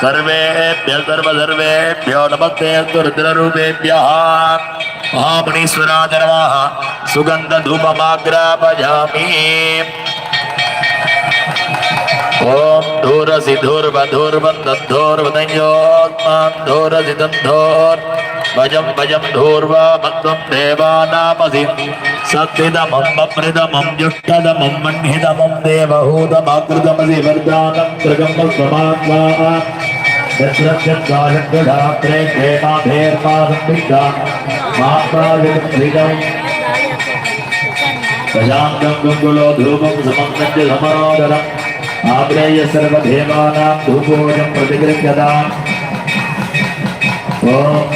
सर्वेभ्य सर्वसर्वेभ्यो नमस्ते रुद्ररूपेभ्यः महामुनीश्वराय नमः सुगन्धधूपमाग्रापयामि। ॐ धूरसि धूर्वधूर्वन्दोर्वदयोत्मान् धूरसि दन्धोर् भजं भजं धूर्वा मत्वं देवानामसि। सत्विदमं बप्रिदमं जुष्टदमं मह्निदमं देवहूतमाकृतमसि वर्धानं कृगं स्वमात्मा यत्रत्यत्काशक्तधात्रे क्षेमाधेर्मासंविद्धा मात्माविदम् प्रशान्तं गुङ्गुलो ध्रुवं समङ्गञ्च समरोदरम् आग्रेय सर्वदेवानां धूपोजं प्रतिगृह्यताम् ॐ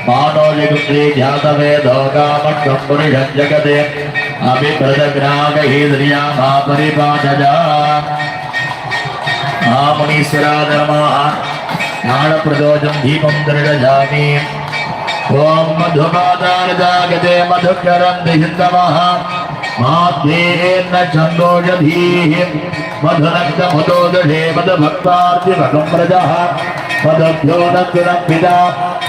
दिश मानो जगुन्द्रे जातवेदो कामट्टं पुरुषं जगते अभिप्रदग्रागहीद्रिया मा परिपाठजा महामुनीश्वराधर्माः ज्ञानप्रदोषं दीपं दृढजामि ॐ मधुमादारजागते मधुकरन्ति हिन्दमः माध्येन छन्दोजधीः मधुनक्तमुदोदशे मधुभक्तार्तिभगं व्रजः मधुभ्यो नक्तिरम्पिता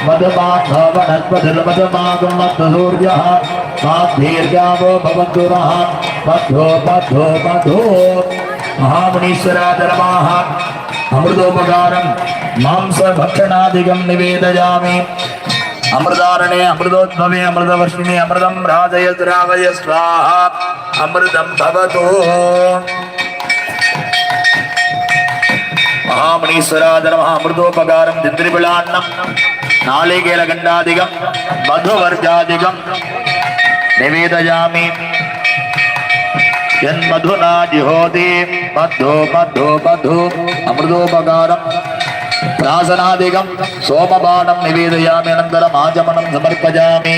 मधुमाधवनस्पतिर्मधुमागं मधुसूर्यः मध्यो मधो निवेदयामि अमृतारणे, अमृतोद्भवे, अमृतवर्षिणि, अमृतं राजय द्रावय स्वाहा अमृतं भवतु। महामुनीश्वराधर्मः अमृतोपकारं दिद्रिबिलान्नं नालिकेलगण्डादिकं मधुवर्जादिकं निवेदयामि यन्मधुना जिहोति मधु मधु मधु अमृतोपकारम् प्रासनादिकं सोमबाणं निवेदयामि अनन्तरम् आचमनं समर्पयामि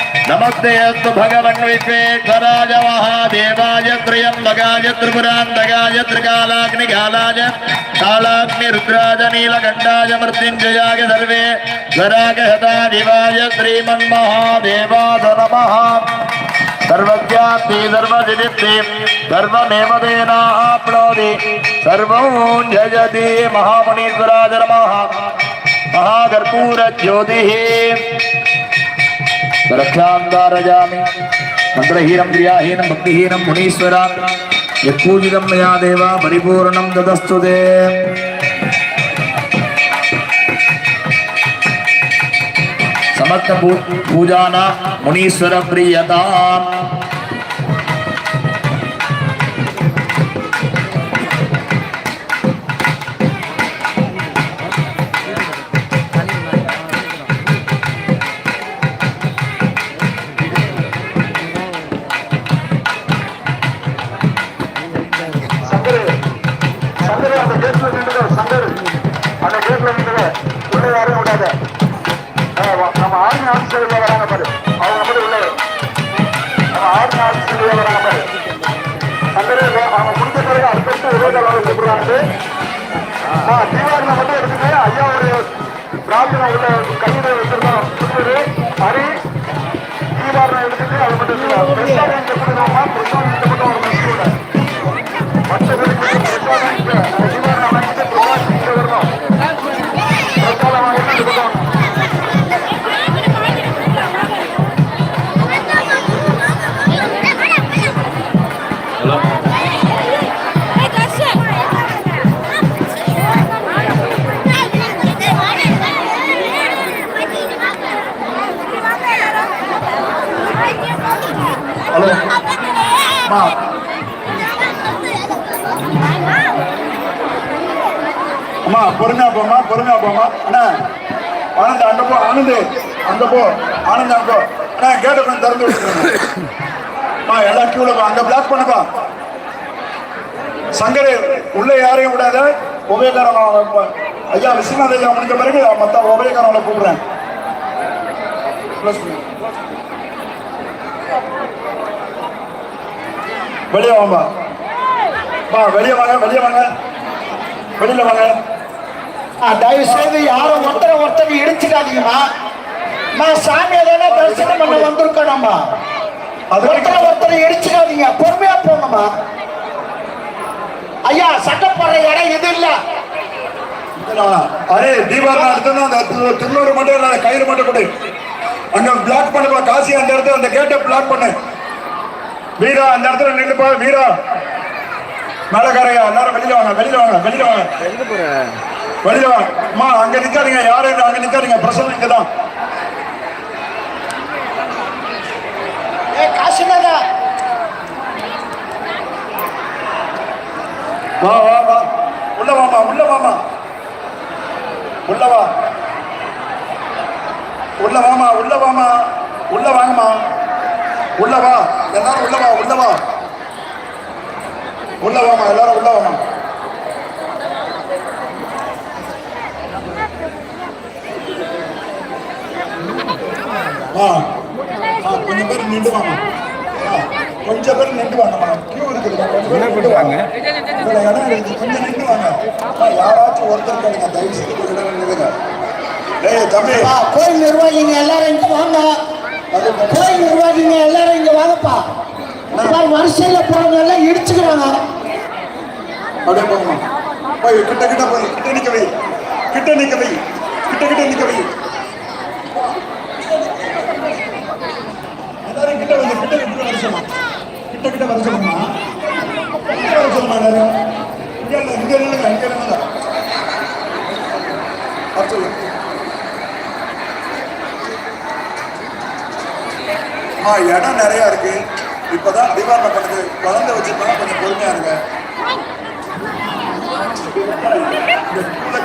नमस्ते अस्त भगवन विश्वेश्वराज महादेवाय त्रियंबगाय त्रिपुरांदगाय त्रिकालाग्निकालाय कालाग्निरुद्राज नीलकंडा मृत्युंजयाय सर्वे स्वरागहताधिवाय श्रीमन्महादेवाय नमः। सर्वज्ञाप्ति, सर्वजिदिप्ति सर्वमेवदेना आप्नोति। जयति महामुनीश्वराज नमः। महाकर्पूरज्योतिः। रक्षान्दारजामि मन्त्रहीनं क्रियाहीनं भक्तिहीनं मुनीश्वरा यत्पूजितं मया देव परिपूर्णं ददस्तु ते समस्त पूजाना கேட்ல நின்றுங்க சங்கரு அந்த கேட்ல நின்றுங்க உள்ள யாரும் விடாத. நம்ம ஆர்மி ஆஃபீஸர் உள்ள வராங்க பாரு. அவங்க மட்டும் உள்ள நம்ம ஆர்மி ஆஃபீஸர் உள்ள வராங்க பாரு. சங்கரு அவங்க முடிஞ்ச பிறகு அடுத்தடுத்து ஒரே தளவில் கூப்பிடுறாங்க தீபாவளி மட்டும் எடுத்துட்டு ஐயா ஒரு பிரார்த்தனை உள்ள கையில் வச்சிருக்கோம். அம்மா அம்மா பொறுமையா போமா பொறுமையா போமா அண்ணா ஆனந்த் அங்க போ ஆனந்த். அங்க போ ஆனந்த் அங்க போ. அண்ணா கேட்ட கொஞ்சம் திறந்து விட்டுருமா அம்மா கியூல போ அங்க பிளாக் பண்ணுப்பா சங்கரே உள்ள யாரையும் விடாத. உபயகரம் ஐயா விஸ்வநாத ஐயா முடிஞ்ச பிறகு மத்த உபயக்காரங்களை கூப்பிடுறேன். வெளியே வாம்பா பா வெளியே வாங்க வெளியே வாங்க. வெளியில வாங்க. தயவு செய்து யாரும் ஒருத்தரை ஒருத்தர் இடிச்சிடாதீங்கம்மா. நான் சாமியை தானே தரிசனம் பண்ண வந்திருக்கணும்மா அது ஒருத்தரை ஒருத்தர் இடிச்சிடாதீங்க. பொறுமையா போங்கம்மா. ஐயா சட்டப்படுற இடம் இது இல்ல. அரே தீபாவளி அடுத்தது அந்த திரு- திருநூறு மட்டும் கயிறு மட்டும் கொடு. அங்க பிளாக் பண்ணுப்பா காசி அந்த இடத்துல அந்த கேட்டை பிளாக் பண்ணு. வீரா அந்த இடத்துல நின்றுப்பா வீரா. மேலக்காரையா எல்லாரும் வெளியில வாங்க வெளியில வாங்க வெளியில வாங்க. வெளியில வாங்க. அம்மா அங்க நிக்காதீங்க யாரும் அங்க நிக்காதீங்க பிரசன்னம் இங்கதான். ஏ காசிநாதா. வா வா வா. உள்ள வாமா உள்ள வாமா உள்ள வா. உள்ள வாமா உள்ள வாமா உள்ள வாங்கம்மா. உள்ள வா எல்லாரும் உள்ள வா உள்ள வா உள்ள வாமா எல்லாரும் உள்ள வாமா வா ஆ, கொஞ்சம் பேர் நின்று ஆ, கொஞ்சம் பேர் நின்று வாங்கம்மா கியூ கொஞ்சம் பேர் வாங்க இதுல இடம் இருக்குது. கொஞ்சம் நின்று வாங்க யாராச்சும் ஒருத்தர் தயவு செய்து நேரம் நில்லுங்க. டேய் தம்பி. கோயில் நிர்வாகிங்க எல்லாரும் வாங்க. கோயில் நிர்வாகிங்க எல்லாரும் இங்க வாங்கப்பா. இந்த மாதிரி போறவங்க எல்லாம் இடிச்சுக்கிறாங்க. அப்படியே போகணும் போய் கிட்ட கிட்ட போய் கிட்ட நிக்க வை. கிட்ட நிக்க வை. கிட்ட கிட்ட நிக்க வை. எல்லாரும் கிட்ட வந்து கிட்ட கிட்ட வர சொல்லுமா? கிட்ட கிட்ட வர சொல்லுமா? கிட்ட வர சொல்லுமா எல்லாரும்? இங்க இல்ல இங்க இல்லைங்க இங்க இல்லைங்க வர சொல்லு. ஆ இடம் நிறைய இருக்கு. இப்போதான் தீபாவளி பண்ணுது குழந்தை வச்சிருந்தா கொஞ்சம் பொறுமையா இருங்க.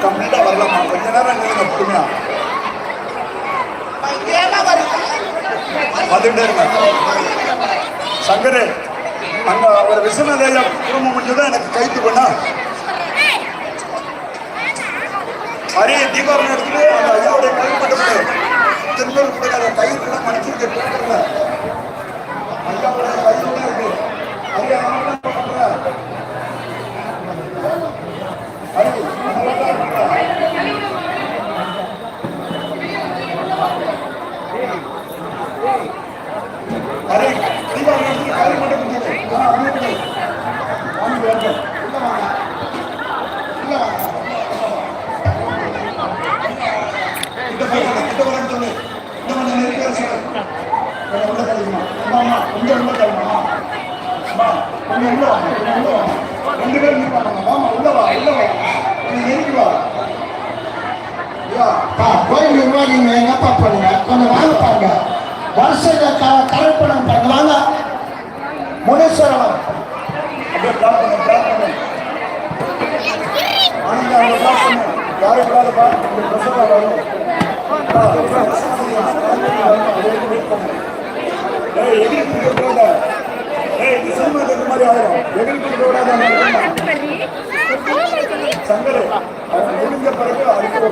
கம்ப்ளீட்டா வரலாமா? கொஞ்ச நேரம் நில்லுங்க பொறுமையா. வந்துட்டே இருங்க. சங்கரு அங்க ஒரு விஸ்வநாதையா குடும்பம் முடிஞ்சதான் எனக்கு கைத்து பண்ணா. ஹரி தீபாவளி எடுத்துட்டு அந்த ஐயாவுடைய கை மட்டும் திருப்பூர் கொடுக்காத கயிறு மனுஷனுக்கு பேப்பர்ல ஐயாவுடைய கயிறு தான் இருக்கு ஐயா நான் தான் பண்றேன் ஹரி நான் தான் பண்றேன் அரே தீபாவளி வந்து காரி மட்டும் கொடுத்துரு. ஆ, அனுப்பிடு. வாங்கி வாங்க. உள்ள வாங்க. உள்ள வாங்க. கிட்ட போய் கிட்ட வரேன்னு சொல்லு. இன்னும் கொஞ்சம் நெருங்கி வர சொல்லு. கொஞ்சம் உள்ள தள்ளுமா. அம்மா, அம்மா, கொஞ்சம் உள்ள தள்ளுமா. அம்மா, கொஞ்சம் உள்ள வாங்க, கொஞ்சம் உள்ள வாங்க. ரெண்டு பேரும் நிப்பாங்க. வாமா, உள்ள வா, உள்ள வா. கொஞ்சம் நெருங்கி வா. கோயில் நிர்வாகிங்க என்னப்பா பண்ணுங்க கொஞ்சம் வாங்க பாருங்க வரிசையில க கரெக்ட் பாருங்க வாங்க முனீஸ்வரம் அப்படியே பிளாக் பண்ணு, பிளாக் பண்ணு. ஆனந்தா, அவங்க பிளாக் பண்ணு. யாரும் விடாதப்பா. இந்த பிரசவம் வரும். ஆ, ஏய், எகிரி குதிக்க விடாத. ஏய், இந்த சினிமா இந்த மாதிரி ஆயிரும். எகிரி குதிக்க விடாத, அந்த இடத்துல. சங்கரு, அவன் முடிஞ்ச பிறகு அடுத்த உபயோகம் வீரா அந்த இடத்துல நின்னு யாரும் விடாத. வீரா அந்த யாரும் விடாத. தயவு செய்து அந்த கேட்ல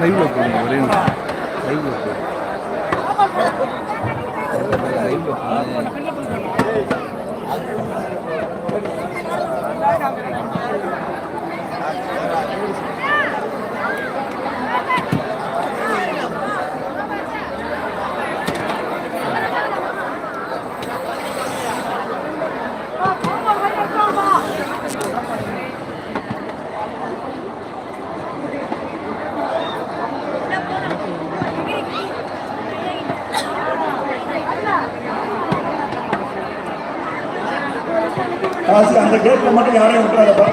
லைவ்ல போடுங்க ஒரே நிமிஷம் லைவ்ல போடுங்க லைவ்ல போடுங்க கேட்ல மட்டும் யாரையும் விட்டுறாதப்பா.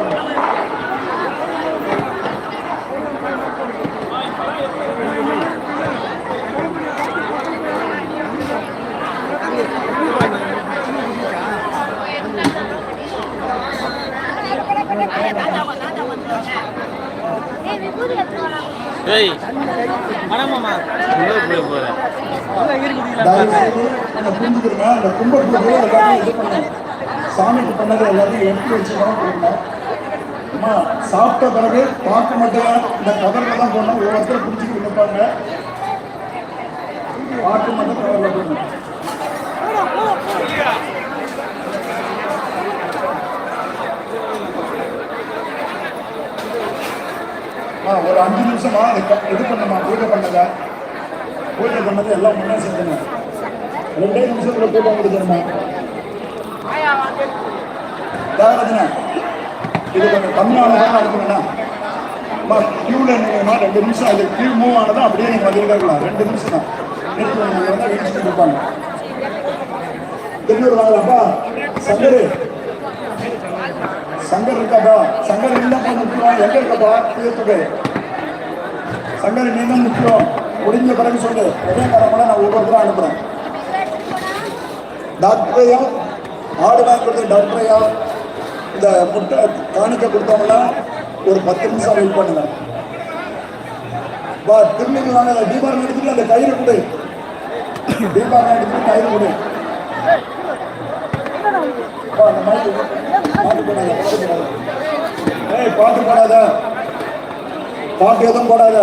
ஏய் மனமாமா உள்ள போய் போறேன் புரிஞ்சுக்கிறீங்க. அந்த சாமிக்கு பண்ணது எல்லாத்தையும் எடுத்து வச்சுதான் கொடுங்க அம்மா சாப்பிட்ட பிறகு பார்க்க மாட்டேன் இந்த கவர்ல தான் போடணும். ஒவ்வொருத்தரும் பிடிச்சிட்டு நிற்பாங்க பார்க்க மட்டும் கவர்ல போடணும். ஒரு அஞ்சு நிமிஷமா இது பண்ணமா பூஜை பண்ணல பூஜை பண்ணது எல்லாம் முன்னே செஞ்சுங்க ரெண்டே நிமிஷத்துல பூஜை முடிஞ்சிருமா? தேவரஜனா இது கொஞ்சம் கம்மியானதாக நடக்கணும்னா அம்மா கியூல நின்னா ரெண்டு நிமிஷம் அது கியூ மூவ் ஆனதும் அப்படியே நீங்க வந்துட்டே இருக்கலாம். ரெண்டு நிமிஷம் தான். நிறுத்தி நீங்க வந்து இருப்பாங்க. திருநூறு வாங்கலாம்ப்பா சங்கரு. சங்கர் இருக்காப்பா சங்கர் இல்லப்பா முக்கியம் எங்க இருக்கப்பா தீர்த்துக்கு சங்கர் நீ தான் முக்கியம் முடிஞ்ச பிறகு சொல்லு. ஒரே நேரமெல்லாம் நான் ஒவ்வொருத்தரும் அனுப்புகிறேன் டாக்டரையா ஆடு வாங்கி கொடுத்த டாக்டரையா இந்த முட்டை காணிக்க கொடுத்தவங்களாம் ஒரு பத்து நிமிஷம் வெயிட் பண்ணுங்க. பா திருநெல்வேலி வாங்க தீபாவளி எடுத்துட்டு அந்த கயிறு கொடு. தீபாவளி எடுத்துட்டு கயிறு கொடு. பாட்டு போடாத. பாட்டு எதுவும் போடாத.